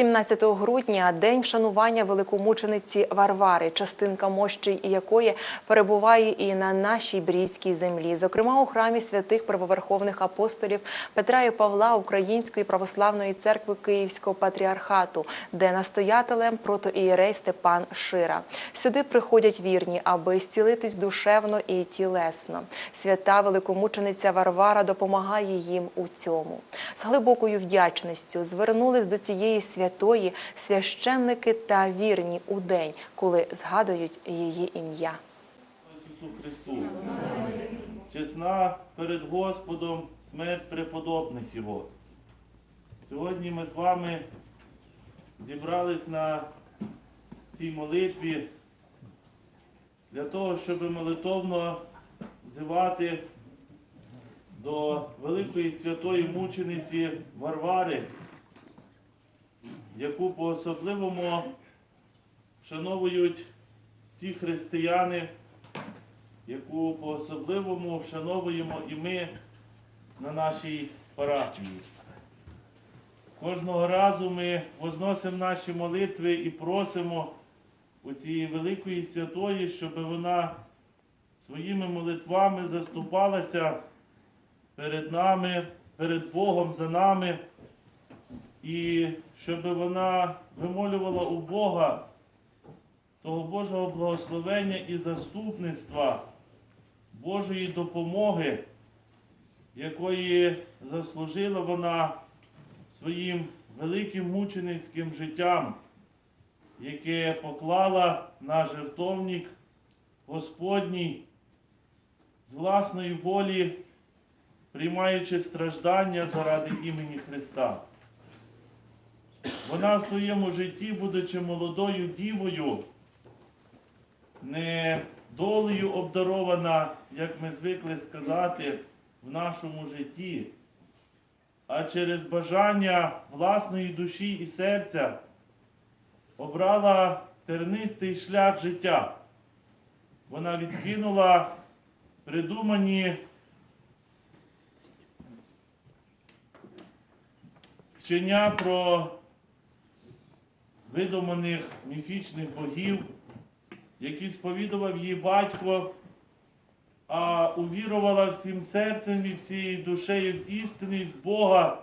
17 грудня день вшанування великомучениці Варвари, частинка мощі якої перебуває і на нашій брійській землі, зокрема у храмі святих правоверховних апостолів Петра і Павла Української православної церкви Київського патріархату, де настоятелем протоієрей Степан Шира. Сюди приходять вірні, аби зцілитись душевно і тілесно. Свята великомучениця Варвара допомагає їм у цьому. З глибокою вдячністю звернулись до цієї святої священники та вірні у день, коли згадують її ім'я. Христу. Чесна перед Господом смерть преподобних Його. Сьогодні ми з вами зібрались на цій молитві для того, щоб молитовно взивати до великої святої мучениці Варвари, яку по-особливому вшановують всі християни яку по-особливому вшановуємо і ми на нашій парафії. Кожного разу ми возносимо наші молитви і просимо у цієї великої святої, щоб вона своїми молитвами заступалася перед нами, перед Богом за нами, і щоб вона вимолювала у Бога того Божого благословення і заступництва, Божої допомоги, якої заслужила вона своїм великим мученицьким життям, яке поклала на жертовник Господній з власної волі, приймаючи страждання заради імені Христа. Вона в своєму житті, будучи молодою дівою, не долею обдарована, як ми звикли сказати, в нашому житті, а через бажання власної душі і серця обрала тернистий шлях життя. Вона відкинула придумані вчення про видуманих міфічних богів які сповідував її батько, а увірувала всім серцем і всією душею в істинність Бога,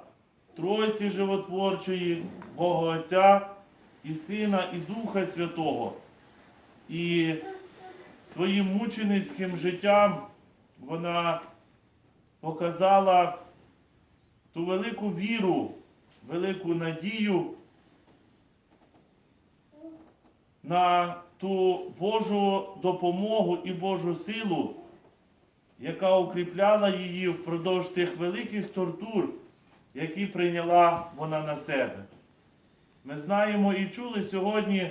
Тройці Животворчої, Бога Отця і Сина, і Духа Святого. І своїм мученицьким життям вона показала ту велику віру, велику надію на ту Божу допомогу і Божу силу, яка укріпляла її впродовж тих великих тортур, які прийняла вона на себе. Ми знаємо і чули сьогодні,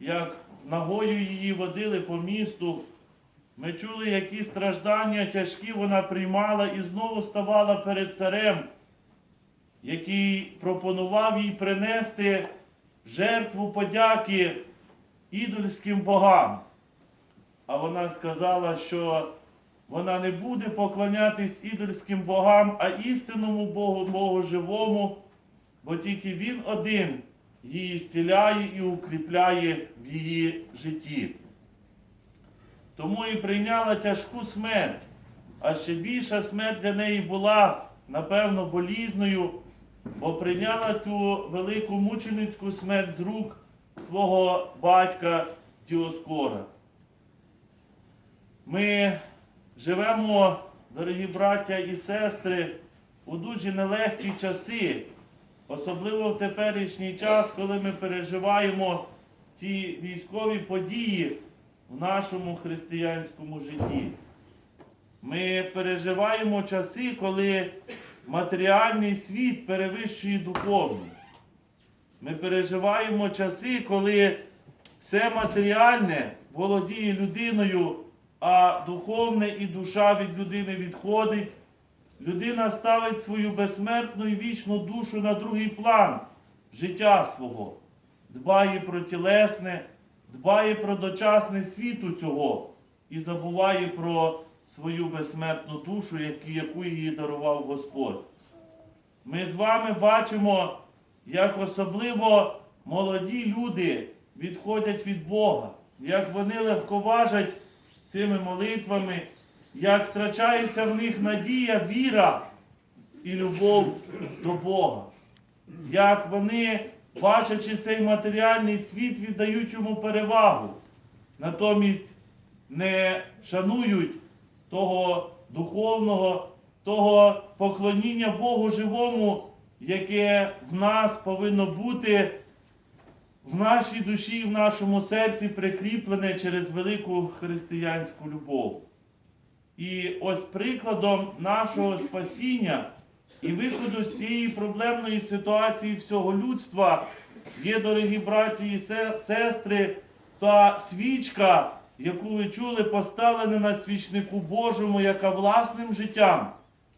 як ногою її водили по місту. Ми чули, які страждання тяжкі вона приймала і знову ставала перед царем, який пропонував їй принести жертву подяки ідольським богам. А вона сказала, що вона не буде поклонятись ідольським богам, а істинному Богу, Богу живому, бо тільки Він один її зціляє і укріпляє в її житті. Тому і прийняла тяжку смерть, а ще більша смерть для неї була, напевно, болізною, бо прийняла цю велику мученицьку смерть з рук свого батька Діоскора. Ми живемо, дорогі браття і сестри, у дуже нелегкі часи, особливо в теперішній час, коли ми переживаємо ці військові події в нашому християнському житті. Ми переживаємо часи, коли матеріальний світ перевищує духовний. Ми переживаємо часи, коли все матеріальне володіє людиною, а духовне і душа від людини відходить. Людина ставить свою безсмертну і вічну душу на другий план життя свого, дбає про тілесне, дбає про дочасне світу цього і забуває про свою безсмертну душу, яку її дарував Господь. Ми з вами бачимо як особливо молоді люди відходять від Бога, як вони легковажать цими молитвами, як втрачається в них надія, віра і любов до Бога, як вони, бачачи цей матеріальний світ, віддають йому перевагу, натомість не шанують того духовного, того поклоніння Богу живому, яке в нас повинно бути в нашій душі в нашому серці прикріплене через велику християнську любов. І ось прикладом нашого спасіння і виходу з цієї проблемної ситуації всього людства є, дорогі браті і сестри, та свічка, яку ви чули, поставлена на свічнику Божому, яка власним життям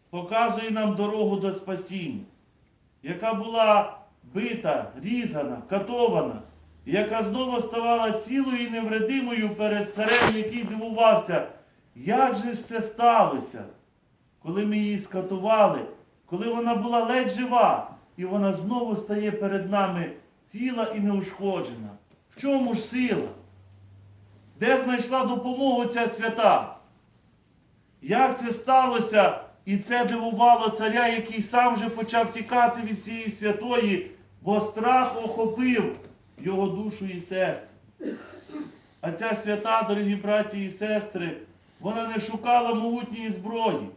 показує нам дорогу до спасіння, яка була бита, різана, катована, яка знову ставала цілою і невредимою перед царем, який дивувався, як же ж це сталося, коли ми її скатували, коли вона була ледь жива, і вона знову стає перед нами ціла і неушкоджена. В чому ж сила? Де знайшла допомогу ця свята? Як це сталося? І це дивувало царя, який сам вже почав тікати від цієї святої, бо страх охопив його душу і серце. А ця свята, дорогі браті і сестри, вона не шукала могутньої зброї.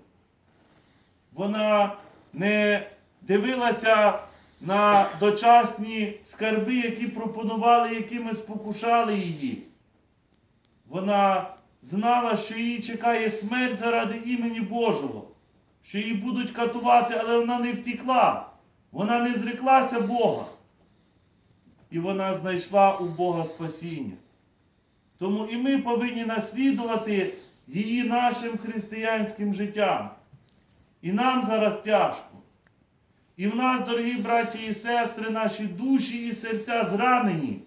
Вона не дивилася на дочасні скарби, які пропонували, якими спокушали її. Вона знала, що її чекає смерть заради імені Божого, що її будуть катувати, але вона не втікла. Вона не зреклася Бога. І вона знайшла у Бога спасіння. Тому і ми повинні наслідувати її нашим християнським життям. І нам зараз тяжко. І в нас, дорогі браті і сестри, наші душі і серця зранені.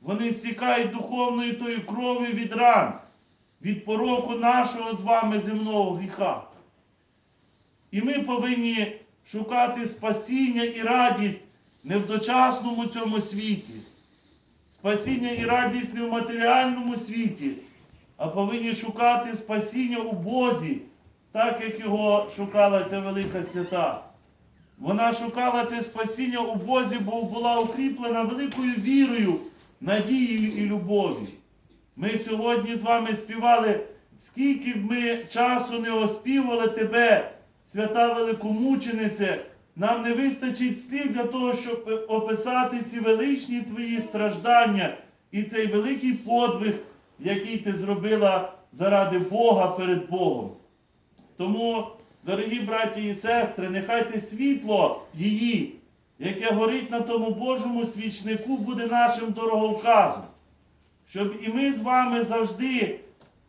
Вони стікають духовною тою кров'ю від ран, від пороку нашого з вами земного гріха. І ми повинні шукати спасіння і радість не в дочасному цьому світі, спасіння і радість не в матеріальному світі, а повинні шукати спасіння у Бозі, так як його шукала ця велика свята. Вона шукала це спасіння у Бозі, бо була укріплена великою вірою, надією і любов'ю. Ми сьогодні з вами співали, скільки б ми часу не оспівали тебе, свята великомученице, нам не вистачить слів для того, щоб описати ці величні твої страждання і цей великий подвиг, який ти зробила заради Бога перед Богом. Тому, дорогі браті і сестри, нехай те світло її, яке горить на тому Божому свічнику, буде нашим дороговказом. Щоб і ми з вами завжди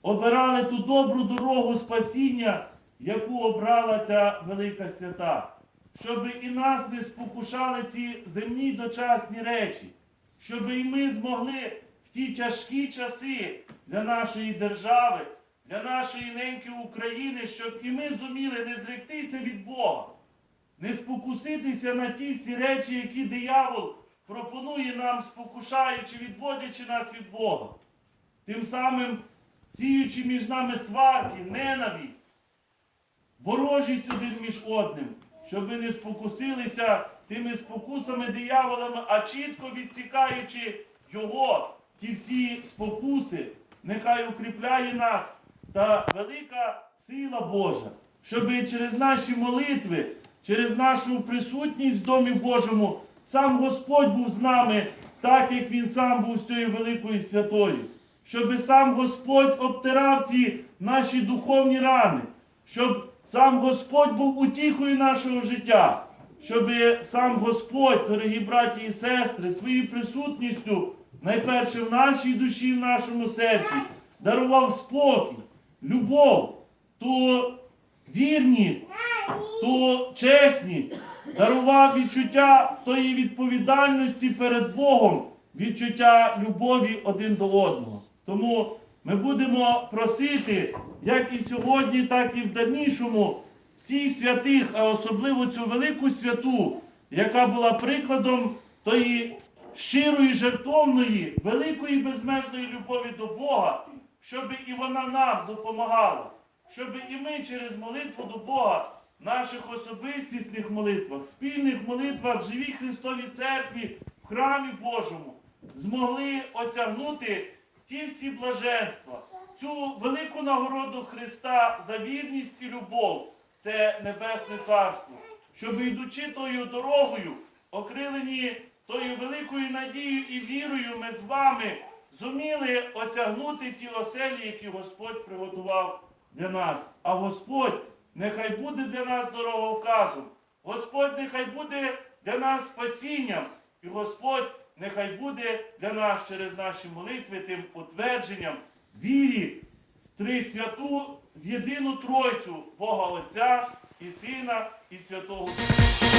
обирали ту добру дорогу спасіння, яку обрала ця велика свята. Щоб і нас не спокушали ці земні дочасні речі, щоб і ми змогли в ті тяжкі часи для нашої держави, для нашої неньки України, щоб і ми зуміли не зректися від Бога, не спокуситися на ті всі речі, які диявол пропонує нам, спокушаючи, відводячи нас від Бога. Тим самим сіючи між нами сварки, ненависть, ворожість один між одним, щоб ми не спокусилися тими спокусами дияволами, а чітко відсікаючи його, ті всі спокуси, нехай укріпляє нас та велика сила Божа, щоб через наші молитви, через нашу присутність в Домі Божому, сам Господь був з нами, так як Він сам був з цією великою святою. Щоб сам Господь обтирав ці наші духовні рани, щоб сам Господь був утіхою нашого життя, щоб сам Господь, дорогі браті і сестри, своєю присутністю, найперше в нашій душі, в нашому серці, дарував спокій, любов, ту вірність, ту чесність, дарував відчуття тої відповідальності перед Богом, відчуття любові один до одного. Тому ми будемо просити, як і сьогодні, так і в дальнішому, всіх святих, а особливо цю велику святу, яка була прикладом тої щирої, жертовної, великої безмежної любові до Бога, щоб і вона нам допомагала, щоб і ми через молитву до Бога, в наших особистісних молитвах, спільних молитвах в живій Христовій церкві, в храмі Божому, змогли осягнути ті всі блаженства, цю велику нагороду Христа за вірність і любов, це Небесне Царство, щоб йдучи тою дорогою, окрилені тою великою надією і вірою, ми з вами зуміли осягнути ті оселі, які Господь приготував для нас. А Господь нехай буде для нас дороговказом, Господь нехай буде для нас спасінням, і Господь нехай буде для нас через наші молитви тим утвердженням вірі в три святу, в єдину Тройцю Бога Отця і Сина і Святого Духа.